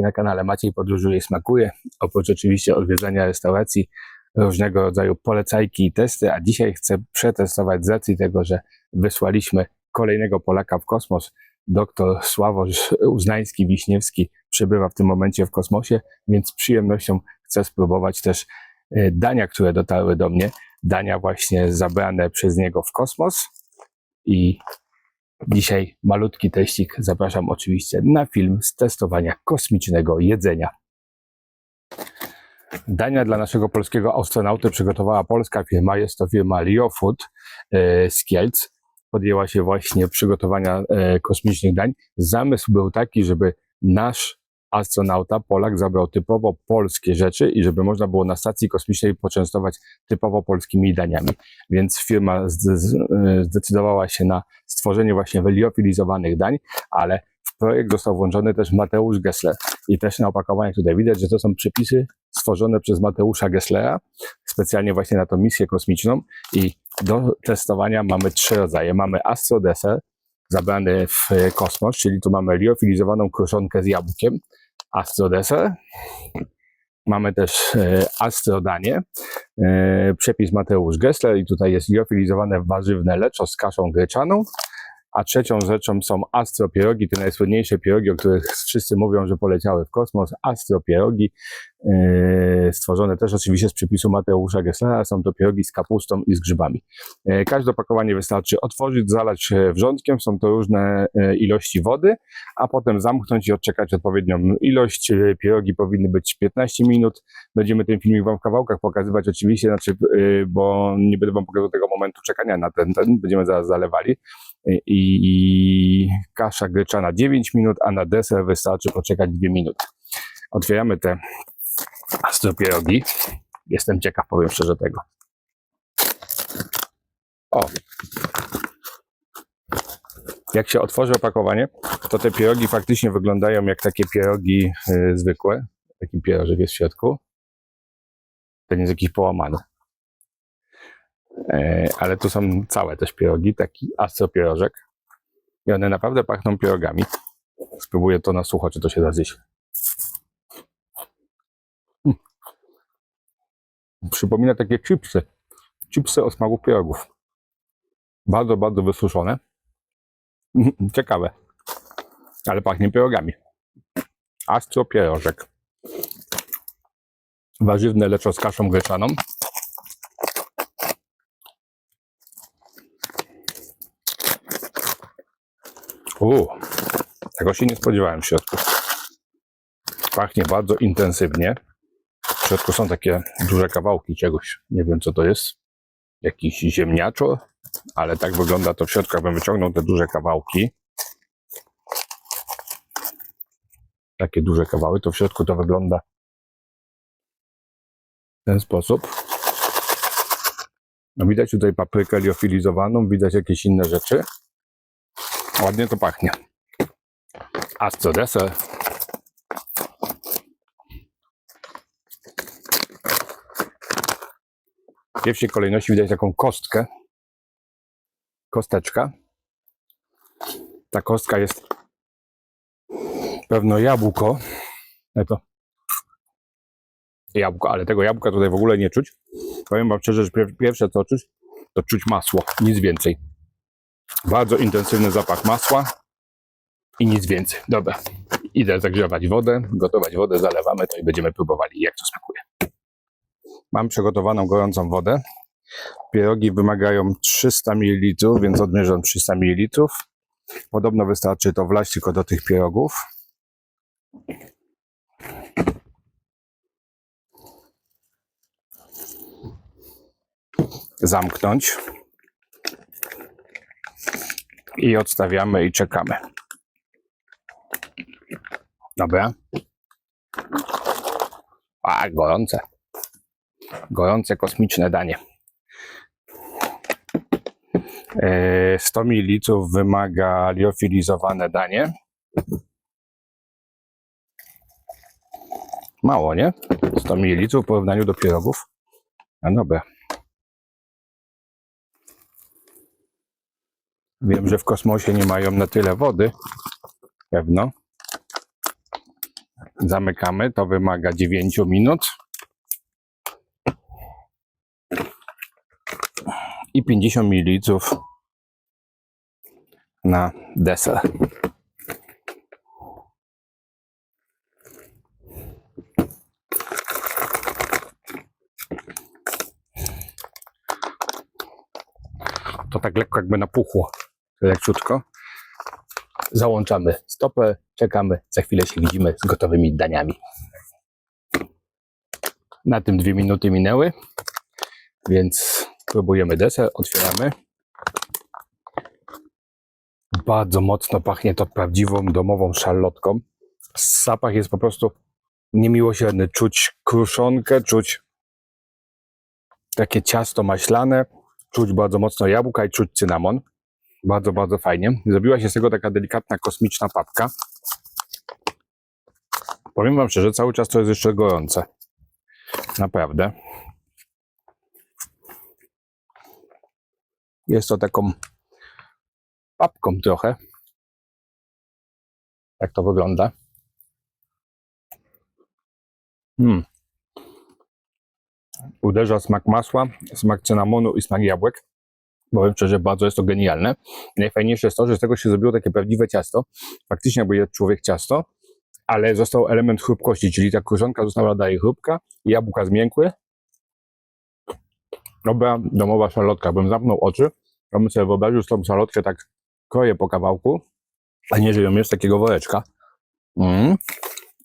Na kanale Maciej Podróżuje i Smakuje. Oprócz oczywiście odwiedzania restauracji, różnego rodzaju polecajki i testy, a dzisiaj chcę przetestować z racji tego, że wysłaliśmy kolejnego Polaka w kosmos. Doktor Sławosz Uznański-Wiśniewski przebywa w tym momencie w kosmosie, więc z przyjemnością chcę spróbować też e, dania, które dotarły do mnie. Dania właśnie zabrane przez niego w kosmos i Dzisiaj malutki teścik. Zapraszam oczywiście na film z testowania kosmicznego jedzenia. Dania dla naszego polskiego astronauty przygotowała polska firma. Jest to firma Rio Food e, z Kielc. Podjęła się właśnie przygotowania e, kosmicznych dań. Zamysł był taki, żeby nasz astronauta, Polak, zabrał typowo polskie rzeczy i żeby można było na stacji kosmicznej poczęstować typowo polskimi daniami. Więc firma e, zdecydowała się na stworzenie właśnie wyliofilizowanych dań, ale w projekt został włączony też Mateusz Gessler. I też na opakowaniach tutaj widać, że to są przepisy stworzone przez Mateusza Gesslera, specjalnie właśnie na tą misję kosmiczną. I do testowania mamy trzy rodzaje. Mamy Astro Deser, zabrany w e, kosmos, czyli tu mamy liofilizowaną kruszonkę z jabłkiem, Astro Deser. Mamy też e, Astro Danie, e, przepis Mateusz Gessler i tutaj jest liofilizowane warzywne leczo z kaszą gryczaną. A trzecią rzeczą są Astro Pierogi, te najsłynniejsze pierogi, o których wszyscy mówią, że poleciały w kosmos. Astro Pierogi, e, stworzone też oczywiście z przepisu Mateusza Gesslera. Są to pierogi z kapustą i z grzybami. E, Każde opakowanie wystarczy otworzyć, zalać e, wrzątkiem. Są to różne ilości wody, a potem zamknąć i odczekać odpowiednią ilość. Pierogi powinny być 15 minut. Będziemy ten filmik Wam w kawałkach pokazywać oczywiście, znaczy, bo nie będę Wam pokazywał tego momentu czekania na ten, ten. będziemy zaraz zalewali. I, kasza gryczana 9 minut, a na deser wystarczy poczekać 2 minuty. Otwieramy te astro pierogi. Jestem ciekaw, powiem szczerze tego. O! Jak się otworzy opakowanie, to te pierogi faktycznie wyglądają jak takie pierogi y, zwykłe. Taki pierożek jest w środku. Ten jest jakiś połamany. E, ale tu są całe też pierogi, taki astro pierożek. I one naprawdę pachną pierogami. Spróbuję to na sucho, czy to się da zjeść. Mm. Przypomina takie chipsy. Chipsy o smaku pierogów. Bardzo, bardzo wysuszone. Mm, Ciekawe. Ale pachnie pierogami. Astro pierożek. Warzywne leczo z kaszą gryczaną. Uuu, tego się nie spodziewałem w środku. Pachnie bardzo intensywnie. W środku są takie duże kawałki czegoś. Nie wiem co to jest. Jakiś ziemniaczo, ale tak wygląda to w środku. Jakbym wyciągnął te duże kawałki. Takie duże kawały, to w środku to wygląda w ten sposób. No widać tutaj paprykę liofilizowaną, widać jakieś inne rzeczy. Ładnie to pachnie. Astro deser. W pierwszej kolejności widać taką kostkę. Kosteczka. Ta kostka jest pewno jabłko. Ale to jabłko, ale tego jabłka tutaj w ogóle nie czuć. Powiem wam szczerze, że pier- pierwsze co czuć, to czuć masło, nic więcej. Bardzo intensywny zapach masła i nic więcej. Dobra, idę zagrzewać wodę, gotować wodę, zalewamy to i będziemy próbowali jak to smakuje. Mam przygotowaną gorącą wodę. Pierogi wymagają 300 ml, więc odmierzam 300 ml. Podobno wystarczy to wlać tylko do tych pierogów. Zamknąć i odstawiamy i czekamy. Dobra. A, gorące. Gorące kosmiczne danie. E, 100 ml wymaga liofilizowane danie. Mało, nie? 100 ml w porównaniu do pierogów. A dobra. Wiem, że w kosmosie nie mają na tyle wody. Pewno. Zamykamy. To wymaga 9 minut. I 50 ml na deser. To tak lekko jakby napuchło. Leciutko. Załączamy stopę, czekamy. Za chwilę się widzimy z gotowymi daniami. Na tym dwie minuty minęły, więc próbujemy deser. Otwieramy. Bardzo mocno pachnie to prawdziwą domową szarlotką. Zapach jest po prostu niemiłosierny. Czuć kruszonkę, czuć takie ciasto maślane, czuć bardzo mocno jabłka i czuć cynamon. Bardzo, bardzo fajnie. Zrobiła się z tego taka delikatna, kosmiczna papka. Powiem Wam szczerze, cały czas to jest jeszcze gorące. Naprawdę. Jest to taką papką trochę. Jak to wygląda. Mm. Uderza smak masła, smak cynamonu i smak jabłek. Powiem szczerze, bardzo jest to genialne. Najfajniejsze jest to, że z tego się zrobiło takie prawdziwe ciasto. Faktycznie jakby je człowiek ciasto, ale został element chrupkości, czyli ta kruszonka została dalej chrupka, jabłka zmiękły. Dobra domowa szarlotka. Bym zamknął oczy, to bym sobie wyobraził, że tą szarlotkę tak kroję po kawałku, a nie, że ją jest takiego woreczka. Mm.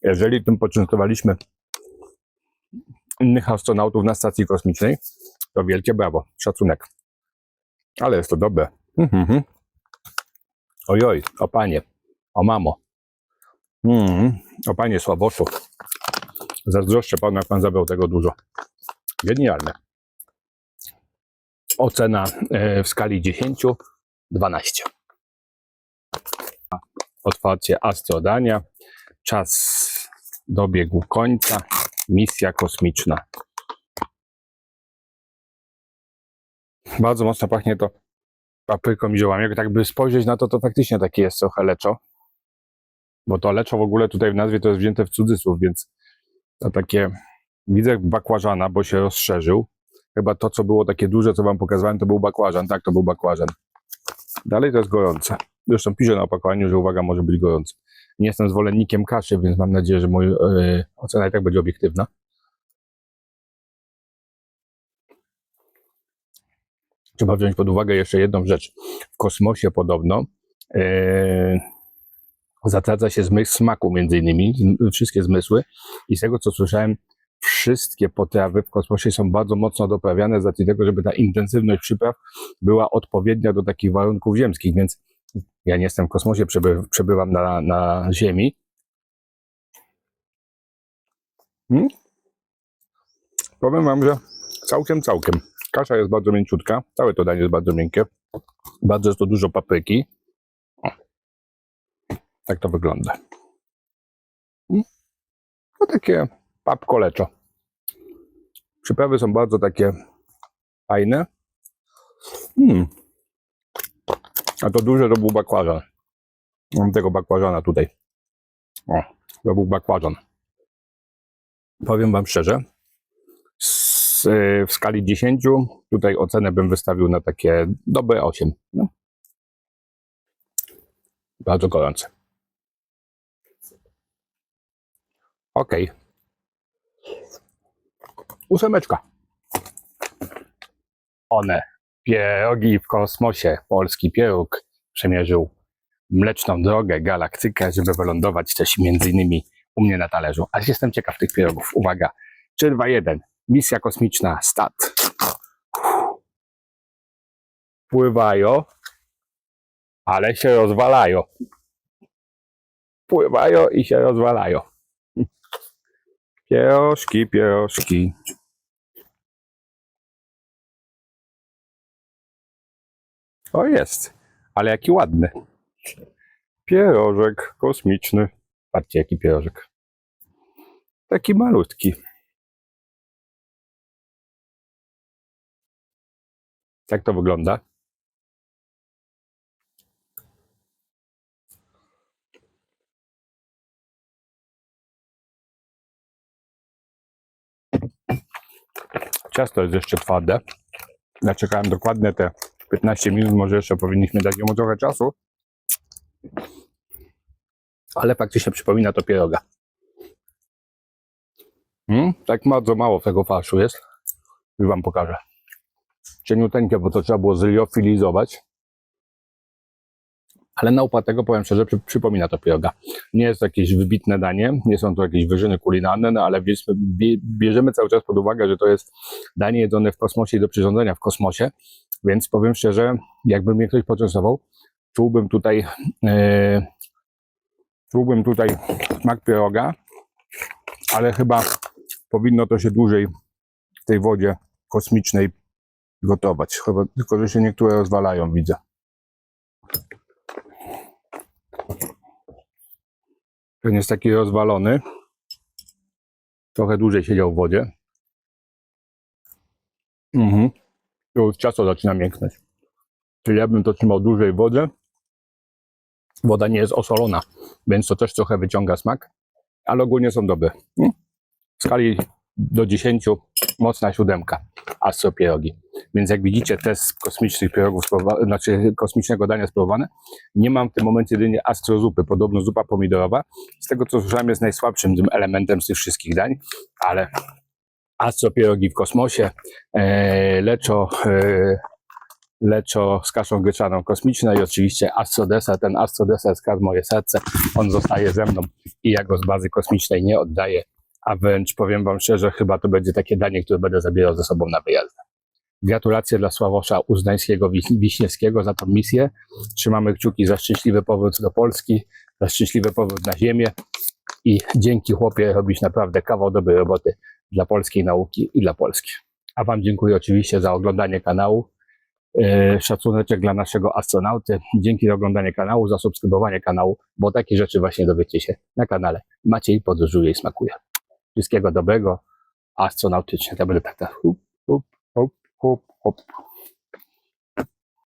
Jeżeli tym poczęstowaliśmy innych astronautów na stacji kosmicznej, to wielkie brawo, szacunek. Ale jest to dobre. Mhm. Ojoj, o panie, o mamo. Mm, o panie Sławoszu. Zazdroszczę panu, jak pan zabrał tego dużo. Genialne. Ocena e, w skali 10, 12. Otwarcie astrodania. Czas dobiegł końca. Misja kosmiczna. Bardzo mocno pachnie to papryką i ziołami. Jak tak by spojrzeć na to, to faktycznie takie jest trochę leczo. Bo to leczo w ogóle tutaj w nazwie to jest wzięte w cudzysłów, więc to takie widzę bakłażana, bo się rozszerzył. Chyba to, co było takie duże, co wam pokazywałem, to był bakłażan. Tak, to był bakłażan. Dalej to jest gorące. Zresztą pisze na opakowaniu, że uwaga, może być gorące. Nie jestem zwolennikiem kaszy, więc mam nadzieję, że moja yy, ocena i tak będzie obiektywna. Trzeba wziąć pod uwagę jeszcze jedną rzecz. W kosmosie podobno yy, zatraca się zmysł smaku między innymi, wszystkie zmysły i z tego co słyszałem, wszystkie potrawy w kosmosie są bardzo mocno doprawiane z racji tego, żeby ta intensywność przypraw była odpowiednia do takich warunków ziemskich, więc ja nie jestem w kosmosie, przeby, przebywam na, na Ziemi. Hmm? Powiem wam, że całkiem, całkiem. Kasza jest bardzo mięciutka, całe to danie jest bardzo miękkie. Bardzo jest to dużo papryki. O. Tak to wygląda. No takie papko leczo. Przyprawy są bardzo takie fajne. Mm. A to duże to był bakłażan. Mam tego bakłażana tutaj. O, to był bakłażan. Powiem wam szczerze, y, w skali 10 tutaj ocenę bym wystawił na takie dobre 8. No. Bardzo gorące. Ok. Ósemeczka. One. Pierogi w kosmosie. Polski pieróg przemierzył mleczną drogę, galaktykę, żeby wylądować też między innymi u mnie na talerzu. Aż jestem ciekaw tych pierogów. Uwaga. 3, 2, 1. Misja kosmiczna. Start. Pływają, ale się rozwalają. Pływają i się rozwalają. Pierożki, pierożki. O jest, ale jaki ładny. Pierożek kosmiczny. Patrzcie, jaki pierożek. Taki malutki. Tak to wygląda. Ciasto jest jeszcze twarde. Zaczekałem ja dokładnie te 15 minut, może jeszcze powinniśmy dać mu trochę czasu. Ale faktycznie przypomina to pieroga. Hmm? Tak bardzo mało tego faszu jest. Już wam pokażę. Cieniuteńkie, bo to trzeba było zliofilizować. Ale na upłatego, powiem szczerze, przy, przypomina to pieroga. Nie jest to jakieś wybitne danie, nie są to jakieś wyżyny kulinarne, no ale bierzmy, bie, bierzemy cały czas pod uwagę, że to jest danie jedzone w kosmosie i do przyrządzenia w kosmosie, więc powiem szczerze, jakby mnie ktoś poczęstował, czułbym tutaj, e, czułbym tutaj smak pieroga, ale chyba powinno to się dłużej w tej wodzie kosmicznej gotować. Chyba, tylko, że się niektóre rozwalają, widzę. Ten jest taki rozwalony. Trochę dłużej siedział w wodzie. Mhm. Już ciasto zaczyna mięknąć. Czyli ja bym to trzymał dłużej w wodzie. Woda nie jest osolona, więc to też trochę wyciąga smak, ale ogólnie są dobre. Mm. W skali do 10 mocna siódemka astro pierogi. Więc jak widzicie test kosmicznych pierogów, znaczy kosmicznego dania spróbowane, nie mam w tym momencie jedynie astro zupy, podobno zupa pomidorowa. Z tego co słyszałem jest najsłabszym tym elementem z tych wszystkich dań, ale astro pierogi w kosmosie, e, leczo, e, leczo z kaszą gryczaną kosmiczną i oczywiście astro deser. Ten astro deser skradł moje serce, on zostaje ze mną i ja go z bazy kosmicznej nie oddaję, a wręcz powiem wam szczerze, chyba to będzie takie danie, które będę zabierał ze sobą na wyjazd. Gratulacje dla Sławosza Uznańskiego Wiś- Wiśniewskiego za tą misję. Trzymamy kciuki za szczęśliwy powrót do Polski, za szczęśliwy powrót na ziemię i dzięki chłopie robisz naprawdę kawał dobrej roboty dla polskiej nauki i dla Polski. A Wam dziękuję oczywiście za oglądanie kanału. Yy, Szacuneczek dla naszego astronauty. Dzięki za oglądanie kanału, za subskrybowanie kanału, bo takie rzeczy właśnie dowiecie się na kanale. Maciej podróżuje i smakuje. Wszystkiego dobrego, astronautycznie. To tak, tak, hup, hup, hup, hup, hup.